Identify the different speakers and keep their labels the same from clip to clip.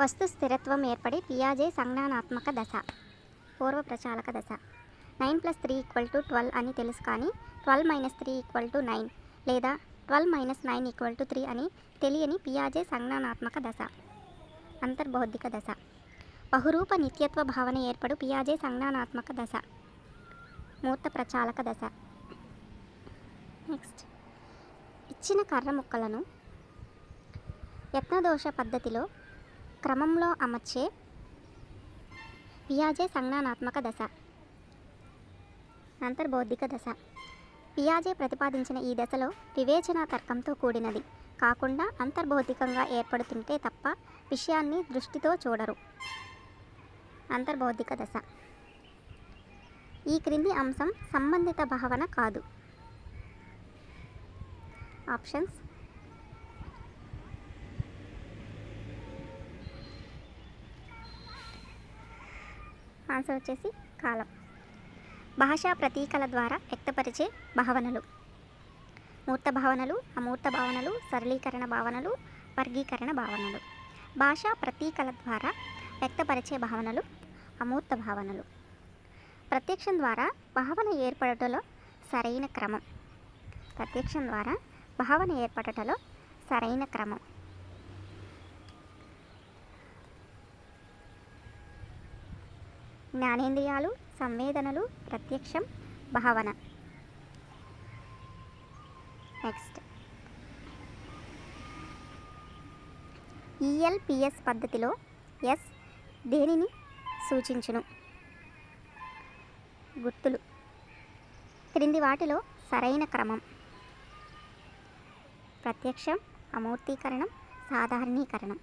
Speaker 1: వస్తు స్థిరత్వం ఏర్పడి పియాజే సంజ్ఞానాత్మక దశ పూర్వ ప్రచాలక దశ. Nine plus three equal to twelve అని తెలుసు కానీ twelve minus three equal to nine లేదా twelve minus nine equal to three అని తెలియని పియాజే సంజ్ఞానాత్మక దశ అంతర్బౌద్ధిక దశ. బహురూప నిత్యత్వ భావన ఏర్పడు పియాజే సంజ్ఞానాత్మక దశ మూర్త ప్రచాలక దశ. నెక్స్ట్ ఇచ్చిన కర్ర ముక్కలను యత్నదోష పద్ధతిలో క్రమంలో అమర్చే పియాజే సంజ్ఞానాత్మక దశ అంతర్బౌద్ధిక దశ. పియాజే ప్రతిపాదించిన ఈ దశలో వివేచన తర్కంతో కూడినది. కాకుండా అంతర్బౌద్ధికంగా ఏర్పడుతుంటే తప్ప విషయాన్ని దృష్టితో చూడరు. అంతర్బౌద్ధిక దశ. ఈ క్రింది అంశం సంబంధిత భావన కాదు. ఆప్షన్స్ ఆన్సర్ వచ్చేసి కాలం. భాషా ప్రతీకల ద్వారా వ్యక్తపరిచే భావనలు. మూర్త భావనలు అమూర్త భావనలు సరళీకరణ భావనలు వర్గీకరణ భావనలు. భాషా ప్రతీకల ద్వారా వ్యక్తపరిచే భావనలు అమూర్త భావనలు. ప్రత్యక్షం ద్వారా భావన ఏర్పడటలో సరైన క్రమం. ప్రత్యక్షం ద్వారా భావన ఏర్పడటలో సరైన క్రమం. జ్ఞానేంద్రియాలు సంవేదనలు ప్రత్యక్షం భావన. నెక్స్ట్ ఈఎల్పిఎస్ పద్ధతిలో ఎస్ దేనిని సూచించును? గుర్తులు. క్రింది వాటిలో సరైన క్రమం. ప్రత్యక్షం అమూర్తీకరణం సాధారణీకరణం.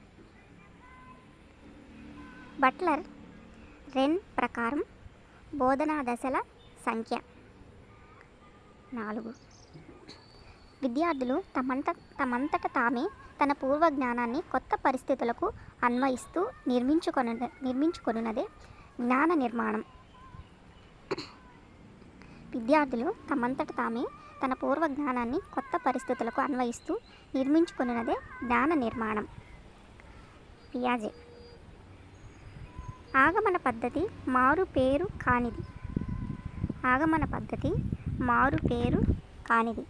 Speaker 1: బట్లర్ రెన్ ప్రకారం బోధనా దశల సంఖ్య నాలుగు. విద్యార్థులు తమంత తమంతట తామే తన పూర్వ జ్ఞానాన్ని కొత్త పరిస్థితులకు అన్వయిస్తూ నిర్మించుకొన నిర్మించుకొనున్నదే జ్ఞాన నిర్మాణం. విద్యార్థులు తమంతట తామే తన పూర్వ జ్ఞానాన్ని కొత్త పరిస్థితులకు అన్వయిస్తూ నిర్మించుకున్నదే జ్ఞాన నిర్మాణం. పియాజే ఆగమన పద్ధతి మారు పేరు కానిది. ఆగమన పద్ధతి మారు పేరు కానిది.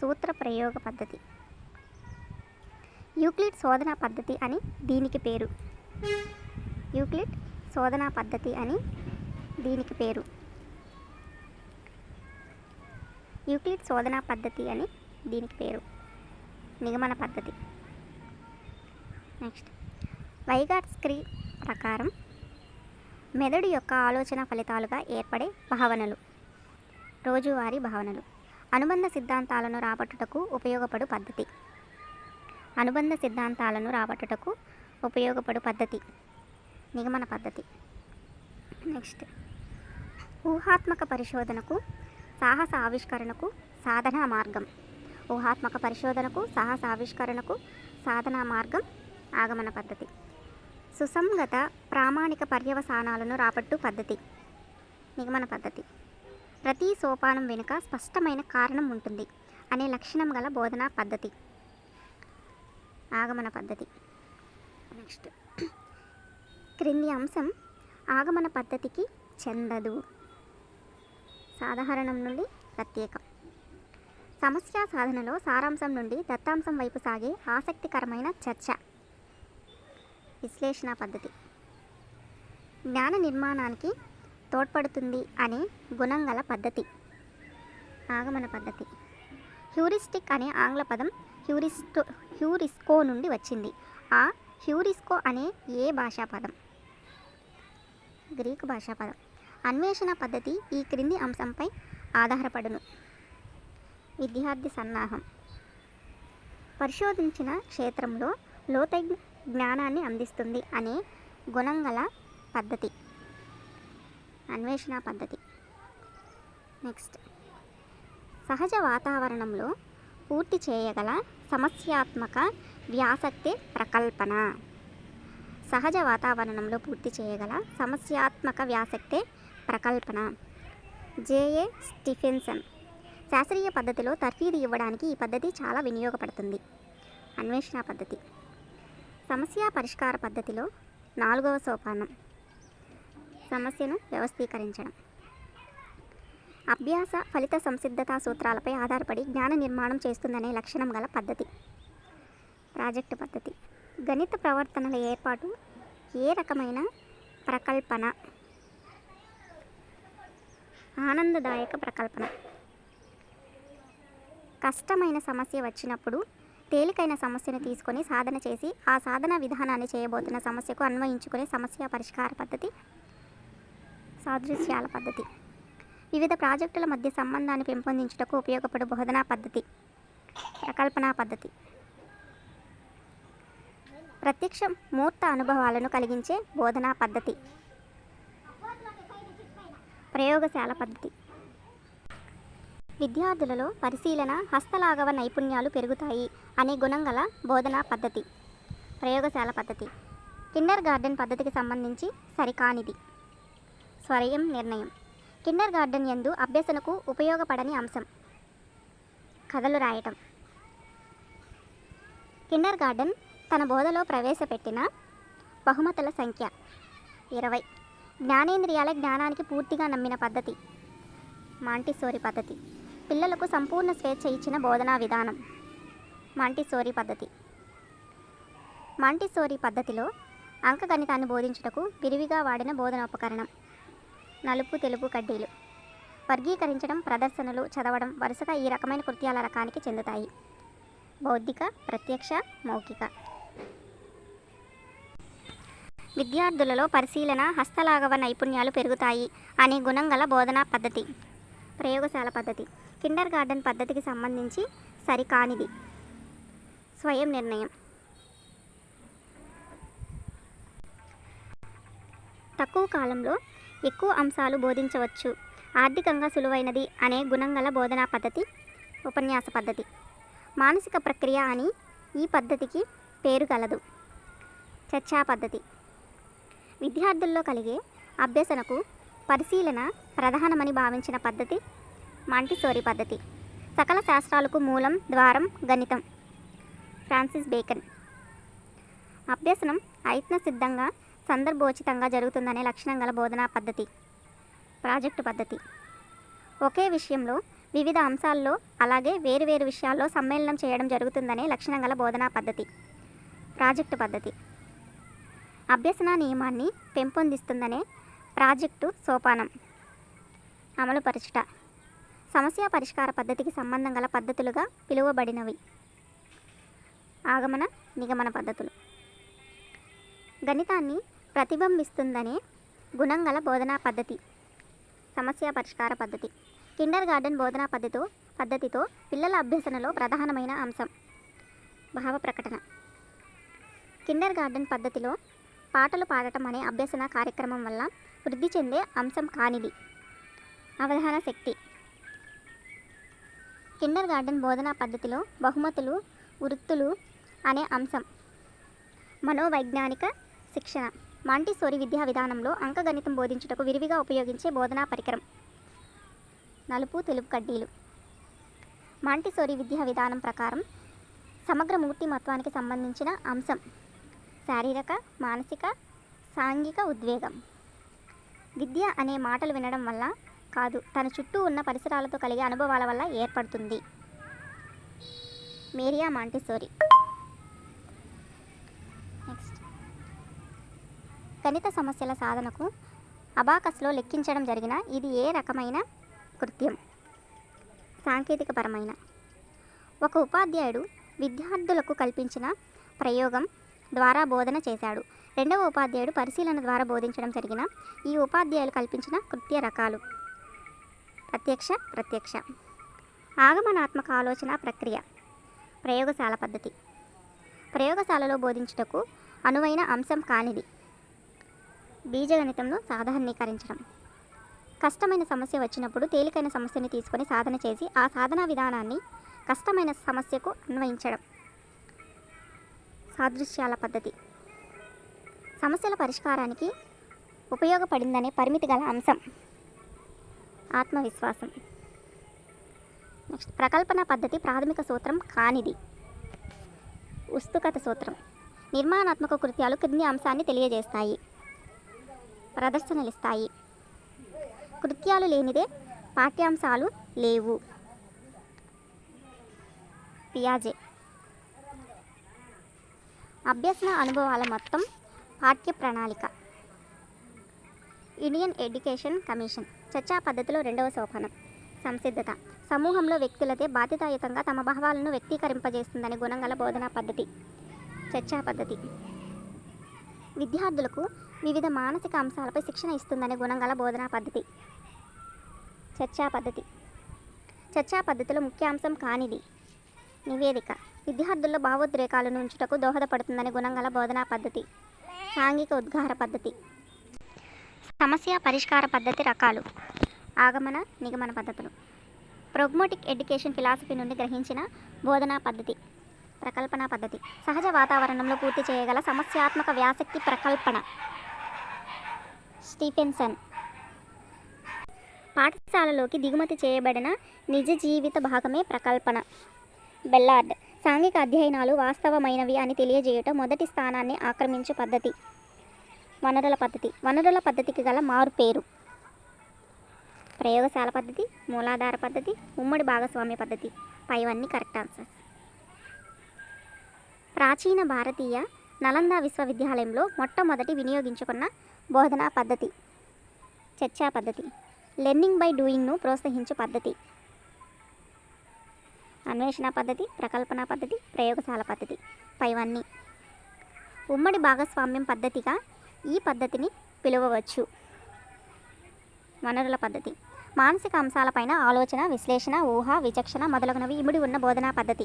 Speaker 1: సూత్ర ప్రయోగ పద్ధతి. యూక్లిడ్ శోధనా పద్ధతి అని దీనికి పేరు. యూక్లిడ్ శోధనా పద్ధతి అని దీనికి పేరు. యూక్లిడ్ శోధనా పద్ధతి అని దీనికి పేరు. నిగమన పద్ధతి. నెక్స్ట్. వైగాట్ స్క్రీ ప్రకారం మెదడు యొక్క ఆలోచన ఫలితాలుగా ఏర్పడే భావనలు. రోజువారీ భావనలు. అనుబంధ సిద్ధాంతాలను రాబట్టుటకు ఉపయోగపడు పద్ధతి. అనుబంధ సిద్ధాంతాలను రాబట్టుటకు ఉపయోగపడు పద్ధతి. నిగమన పద్ధతి. నెక్స్ట్. ఊహాత్మక పరిశోధనకు సాహస ఆవిష్కరణకు సాధనా మార్గం. ఊహాత్మక పరిశోధనకు సాహస ఆవిష్కరణకు సాధనా మార్గం ఆగమన పద్ధతి. సుసంగత ప్రామాణిక పర్యవసానాలను రాబట్టు పద్ధతి. నిగమన పద్ధతి. ప్రతి సోపానం వెనుక స్పష్టమైన కారణం ఉంటుంది అనే లక్షణం గల బోధనా పద్ధతి. ఆగమన పద్ధతి. నెక్స్ట్. క్రింది అంశం ఆగమన పద్ధతికి చెందదు. సాధారణం నుండి ప్రత్యేకం. సమస్య సాధనలో సారాంశం నుండి దత్తాంశం వైపు సాగే ఆసక్తికరమైన చర్చ. విశ్లేషణ పద్ధతి. జ్ఞాన నిర్మాణానికి తోడ్పడుతుంది అనే గుణం గల పద్ధతి. ఆగమన పద్ధతి. హ్యూరిస్టిక్ అనే ఆంగ్ల పదం హ్యూరిస్టో హ్యూరిస్కో నుండి వచ్చింది. ఆ హ్యూరిస్కో అనే ఏ భాషా పదం? గ్రీకు భాషా పదం. అన్వేషణ పద్ధతి ఈ క్రింది అంశంపై ఆధారపడును. విద్యార్థి సన్నాహం. పరిశోధించిన క్షేత్రంలో లోతైన జ్ఞానాన్ని అందిస్తుంది అనే గుణం గల పద్ధతి. అన్వేషణ పద్ధతి. నెక్స్ట్. సహజ వాతావరణంలో పూర్తి చేయగల సమస్యాత్మక వ్యాసక్తి ప్రకల్పన. సహజ వాతావరణంలో పూర్తి చేయగల సమస్యాత్మక వ్యాసక్తే ప్రకల్పన. JA Stephenson. శాస్త్రీయ పద్ధతిలో తర్ఫీదు ఇవ్వడానికి ఈ పద్ధతి చాలా వినియోగపడుతుంది. అన్వేషణ పద్ధతి. సమస్య పరిష్కార పద్ధతిలో నాలుగవ సోపానం. సమస్యను వ్యవస్థీకరించడం. అభ్యాస ఫలిత సంసిద్ధతా సూత్రాలపై ఆధారపడి జ్ఞాన నిర్మాణం చేస్తుందనే లక్షణం గల పద్ధతి. ప్రాజెక్టు పద్ధతి. గణిత ప్రవర్తనల ఏర్పాటు ఏ రకమైన ప్రకల్పన? ఆనందదాయక ప్రకల్పన. కష్టమైన సమస్య వచ్చినప్పుడు తేలికైన సమస్యను తీసుకొని సాధన చేసి ఆ సాధన విధానాన్ని చేయబోతున్న సమస్యకు అన్వయించుకునే సమస్య పరిష్కార పద్ధతి సాదృశ్యాల పద్ధతి. వివిధ ప్రాజెక్టుల మధ్య సంబంధాన్ని పెంపొందించుటకు ఉపయోగపడు బోధనా పద్ధతి ప్రకల్పనా పద్ధతి. ప్రత్యక్ష మూర్త అనుభవాలను కలిగించే బోధనా పద్ధతి. ప్రయోగశాల పద్ధతి. విద్యార్థులలో పరిశీలన హస్తలాఘవ నైపుణ్యాలు పెరుగుతాయి అనే గుణం గల బోధనా పద్ధతి ప్రయోగశాల పద్ధతి. కిండర్ గార్డెన్ పద్ధతికి సంబంధించి సరికానిది. స్వయం నిర్ణయం. కిండర్ గార్డెన్ యందు అభ్యసనకు ఉపయోగపడని అంశం. కథలు రాయటం. కిండర్ గార్డెన్ తన బోధలో ప్రవేశపెట్టిన బహుమతుల సంఖ్య ఇరవై. జ్ఞానేంద్రియాల జ్ఞానానికి పూర్తిగా నమ్మిన పద్ధతి. మాంటిసోరి పద్ధతి. పిల్లలకు సంపూర్ణ స్వేచ్ఛ ఇచ్చిన బోధనా విధానం. మాంటిసోరీ పద్ధతి. మాంటిసోరీ పద్ధతిలో అంకగణితాన్ని బోధించుటకు విరివిగా వాడిన బోధనోపకరణం. నలుపు తెలుపు కడ్డీలు. వర్గీకరించడం ప్రదర్శనలు చదవడం వరుసగా ఈ రకమైన కృత్యాల రకానికి చెందుతాయి. బౌద్ధిక ప్రత్యక్ష మౌఖిక. విద్యార్థులలో పరిశీలన హస్తలాఘవ నైపుణ్యాలు పెరుగుతాయి అనే గుణం గల బోధనా పద్ధతి. ప్రయోగశాల పద్ధతి. కిండర్ గార్డెన్ పద్ధతికి సంబంధించి సరికానిది. స్వయం నిర్ణయం. తక్కువ కాలంలో ఎక్కువ అంశాలు బోధించవచ్చు. ఆర్థికంగా సులువైనది అనే గుణంగల బోధనా పద్ధతి ఉపన్యాస పద్ధతి. మానసిక ప్రక్రియ అని ఈ పద్ధతికి పేరు కలదు చర్చా పద్ధతి. విద్యార్థుల్లో కలిగే అభ్యసనకు పరిశీలన ప్రధానమని భావించిన పద్ధతి మాంటిసోరి పద్ధతి. సకల శాస్త్రాలకు మూలం ద్వారం గణితం. Francis Bacon. అభ్యసనం ఐత్న సిద్ధంగా సందర్భోచితంగా జరుగుతుందనే లక్షణం గల బోధనా పద్ధతి. ప్రాజెక్టు పద్ధతి. ఒకే విషయంలో వివిధ అంశాల్లో అలాగే వేరువేరు విషయాల్లో సమ్మేళనం చేయడం జరుగుతుందనే లక్షణం గల బోధనా పద్ధతి. ప్రాజెక్టు పద్ధతి. అభ్యసన నియమాన్ని పెంపొందిస్తుందనే ప్రాజెక్టు సోపానం. అమలుపరచుట సమస్య పరిష్కార పద్ధతికి సంబంధం గల పద్ధతులుగా పిలువబడినవి. ఆగమన నిగమన పద్ధతులు. గణితాన్ని ప్రతిబింబిస్తుందనే గుణం గల బోధనా పద్ధతి. సమస్య పరిష్కార పద్ధతి. కిండర్ గార్డెన్ బోధనా పద్ధతితో పద్ధతితో పిల్లల అభ్యసనలో ప్రధానమైన అంశం. భావ ప్రకటన. కిండర్ గార్డెన్ పద్ధతిలో పాటలు పాడటం అనే అభ్యసన కార్యక్రమం వల్ల వృద్ధి చెందే అంశం కానిది. అవగాహన శక్తి. కిండర్ గార్డెన్ బోధనా పద్ధతిలో బహుమతులు వృత్తులు అనే అంశం. మనోవైజ్ఞానిక శిక్షణ. మాంటిసోరి విద్యా విధానంలో అంకగణితం బోధించుటకు విరివిగా ఉపయోగించే బోధనా పరికరం. నలుపు తెలుపు కడ్డీలు. మాంటిసోరి విద్యా విధానం ప్రకారం సమగ్ర మూర్తిమత్వానికి సంబంధించిన అంశం. శారీరక మానసిక సాంఘిక ఉద్వేగం. విద్య అనే మాటలు వినడం వల్ల కాదు. తన చుట్టూ ఉన్న పరిసరాలతో కలిగే అనుభవాల వల్ల ఏర్పడుతుంది. Maria Montessori. నెక్స్ట్ గణిత సమస్యల సాధనకు అబాకస్లో లెక్కించడం జరిగిన ఇది ఏ రకమైన కృత్యం? సాంకేతికపరమైన. ఒక ఉపాధ్యాయుడు విద్యార్థులకు కల్పించిన ప్రయోగం ద్వారా బోధన చేశాడు. రెండవ ఉపాధ్యాయుడు పరిశీలన ద్వారా బోధించడం జరిగిన ఈ ఉపాధ్యాయులు కల్పించిన కృత్య రకాలు. ప్రత్యక్ష ప్రత్యక్ష. ఆగమనాత్మక ఆలోచన ప్రక్రియ. ప్రయోగశాల పద్ధతి. ప్రయోగశాలలో బోధించుటకు అనువైన అంశం కానిది. బీజగణితంను సాధారణీకరించడం. కష్టమైన సమస్య వచ్చినప్పుడు తేలికైన సమస్యని తీసుకొని సాధన చేసి ఆ సాధనా విధానాన్ని కష్టమైన సమస్యకు అన్వయించడం. సాదృశ్యాల పద్ధతి. సమస్యల పరిష్కారానికి ఉపయోగపడిందనే పరిమితి గల అంశం. ఆత్మవిశ్వాసం. నెక్స్ట్ ప్రకల్పన పద్ధతి ప్రాథమిక సూత్రం కానిది. ఉస్తుకత సూత్రం. నిర్మాణాత్మక కృత్యాలు కింది అంశాన్ని తెలియజేస్తాయి. ప్రదర్శనలిస్తాయి. కృత్యాలు లేనిదే పాఠ్యాంశాలు లేవు. పియాజే. అభ్యసన అనుభవాల మొత్తం పాఠ్య ప్రణాళిక ఇండియన్ ఎడ్యుకేషన్ కమిషన్. చర్చా పద్ధతిలో రెండవ సోపానం సంసిద్ధత. సమూహంలో వ్యక్తులతే బాధ్యతాయుతంగా తమ భావాలను వ్యక్తీకరింపజేస్తుందని గుణంగల బోధనా పద్ధతి. చర్చా పద్ధతి. విద్యార్థులకు వివిధ మానసిక అంశాలపై శిక్షణ ఇస్తుందనే గుణంగల బోధనా పద్ధతి. చర్చా పద్ధతి. చర్చా పద్ధతిలో ముఖ్యాంశం కానిది. నివేదిక. విద్యార్థుల్లో భావోద్రేకాలను ఉంచుటకు దోహదపడుతుందని గుణంగల బోధనా పద్ధతి. సాంఘిక ఉద్గార పద్ధతి. సమస్య పరిష్కార పద్ధతి రకాలు. ఆగమన నిగమన పద్ధతులు. ప్రోగ్మోటిక్ ఎడ్యుకేషన్ ఫిలాసఫీ నుండి గ్రహించిన బోధనా పద్ధతి ప్రకల్పన పద్ధతి. సహజ వాతావరణంలో పూర్తి చేయగల సమస్యాత్మక వ్యాసక్తి ప్రకల్పన. స్టీఫెన్సన్. పాఠశాలలోకి దిగుమతి చేయబడిన నిజ జీవిత భాగమే ప్రకల్పన. బెల్లార్డ్. సాంఘిక అధ్యయనాలు వాస్తవమైనవి అని తెలియజేయటం మొదటి స్థానాన్ని ఆక్రమించు పద్ధతి. వనరుల పద్ధతి. వనరుల పద్ధతికి గల మారు పేరు. ప్రయోగశాల పద్ధతి మూలాధార పద్ధతి ఉమ్మడి భాగస్వామ్య పద్ధతి. పైవన్నీ కరెక్ట్ ఆన్సర్స్ ప్రాచీన భారతీయ నలంద విశ్వవిద్యాలయంలో మొట్టమొదటి వినియోగించుకున్న బోధనా పద్ధతి. చర్చా పద్ధతి. లెర్నింగ్ బై డూయింగ్ను ప్రోత్సహించు పద్ధతి. అన్వేషణ పద్ధతి ప్రకల్పన పద్ధతి ప్రయోగశాల పద్ధతి. పైవన్నీ. ఉమ్మడి భాగస్వామ్యం పద్ధతిగా ఈ పద్ధతిని పిలువవచ్చు. వనరుల పద్ధతి. మానసిక అంశాలపైన ఆలోచన విశ్లేషణ ఊహ విచక్షణ మొదలగునవి ఇమిడి ఉన్న బోధనా పద్ధతి.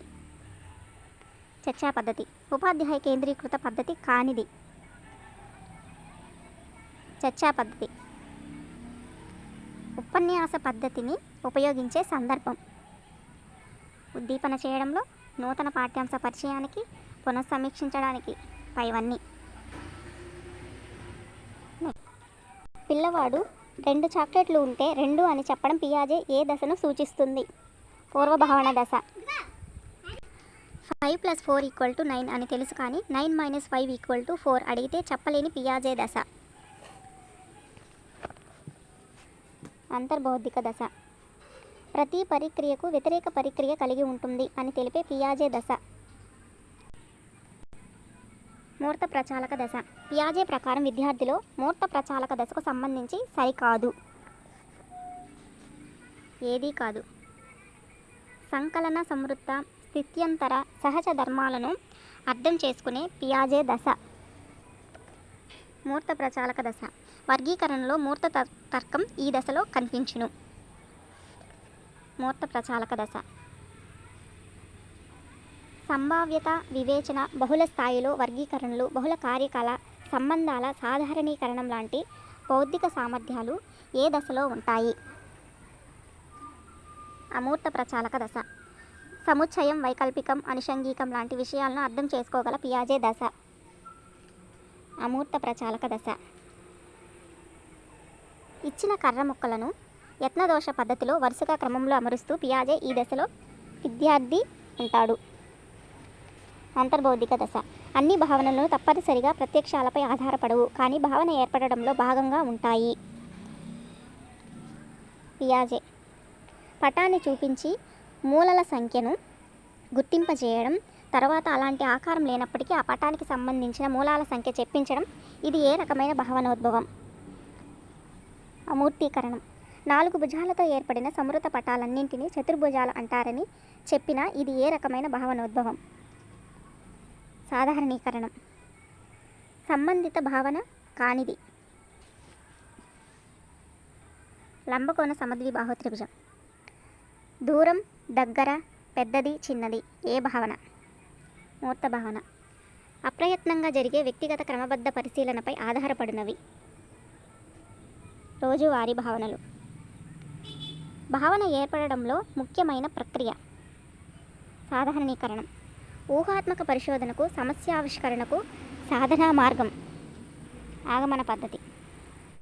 Speaker 1: చర్చా పద్ధతి. ఉపాధ్యాయ కేంద్రీకృత పద్ధతి కానిది. చర్చా పద్ధతి. ఉపన్యాస పద్ధతిని ఉపయోగించే సందర్భం. ఉద్దీపన చేయడంలో నూతన పాఠ్యాంశ పరిచయానికి పునఃసమీక్షించడానికి పైవన్నీ. పిల్లవాడు రెండు చాక్లెట్లు ఉంటే రెండు అని చెప్పడం పియాజే ఏ దశను సూచిస్తుంది? పూర్వభావన దశ. Five plus four equal to nine అని తెలుసు కానీ nine minus five equal to four అడిగితే చెప్పలేని పియాజే దశ. అంతర్బౌద్ధిక దశ. ప్రతి పరిక్రియకు వ్యతిరేక పరిక్రియ కలిగి ఉంటుంది అని తెలిపే పియాజే దశ. మూర్త ప్రచాలక దశ. పియాజే ప్రకారం విద్యార్థిలో మూర్త ప్రచాలక దశకు సంబంధించి సరికాదు. ఏదీ కాదు. సంకలన సమృద్ధ స్థిత్యంతర సహజ ధర్మాలను అర్థం చేసుకునే పియాజే దశ. మూర్త ప్రచాలక దశ. వర్గీకరణలో మూర్త తర్కం ఈ దశలో కనిపించును. మూర్త ప్రచాలక దశ. సంభావ్యత వివేచన బహుళ స్థాయిలో వర్గీకరణలు బహుళ కార్యకాల సంబంధాల సాధారణీకరణం లాంటి బౌద్ధిక సామర్థ్యాలు ఏ దశలో ఉంటాయి? అమూర్త ప్రచాలక దశ. సముచ్చయం వైకల్పికం అనుషంగికం లాంటి విషయాలను అర్థం చేసుకోగల పియాజే దశ. అమూర్త ప్రచాలక దశ. ఇచ్చిన కర్ర ముక్కలను యత్నదోష పద్ధతిలో వరుసగా క్రమంలో అమరుస్తూ పియాజే ఈ దశలో విద్యార్థి ఉంటాడు. అంతర్బౌద్ధిక దశ. అన్ని భావనలు తప్పనిసరిగా ప్రత్యక్షాలపై ఆధారపడవు కానీ భావన ఏర్పడడంలో భాగంగా ఉంటాయి. పియాజే. పటాన్ని చూపించి మూలల సంఖ్యను గుర్తింపజేయడం తర్వాత అలాంటి ఆకారం లేనప్పటికీ ఆ పటానికి సంబంధించిన మూలాల సంఖ్య చెప్పించడం ఇది ఏ రకమైన భావనోద్భవం? అమూర్తీకరణం. నాలుగు భుజాలతో ఏర్పడిన సమృత పటాలన్నింటినీ చతుర్భుజాలు అంటారని చెప్పిన ఇది ఏ రకమైన భావనోద్భవం? సాధారణీకరణం. సంబంధిత భావన కానిది. లంబకోణ సమద్విబాహు త్రిభుజం దూరం దగ్గర పెద్దది చిన్నది ఏ భావన? మూర్త భావన. అప్రయత్నంగా జరిగే వ్యక్తిగత క్రమబద్ధ పరిశీలనపై ఆధారపడినవి. రోజువారీ భావనలు. భావన ఏర్పడడంలో ముఖ్యమైన ప్రక్రియ. సాధారణీకరణం. ఊహాత్మక పరిశోధనకు సమస్యావిష్కరణకు సాధనా మార్గం ఆగమన పద్ధతి.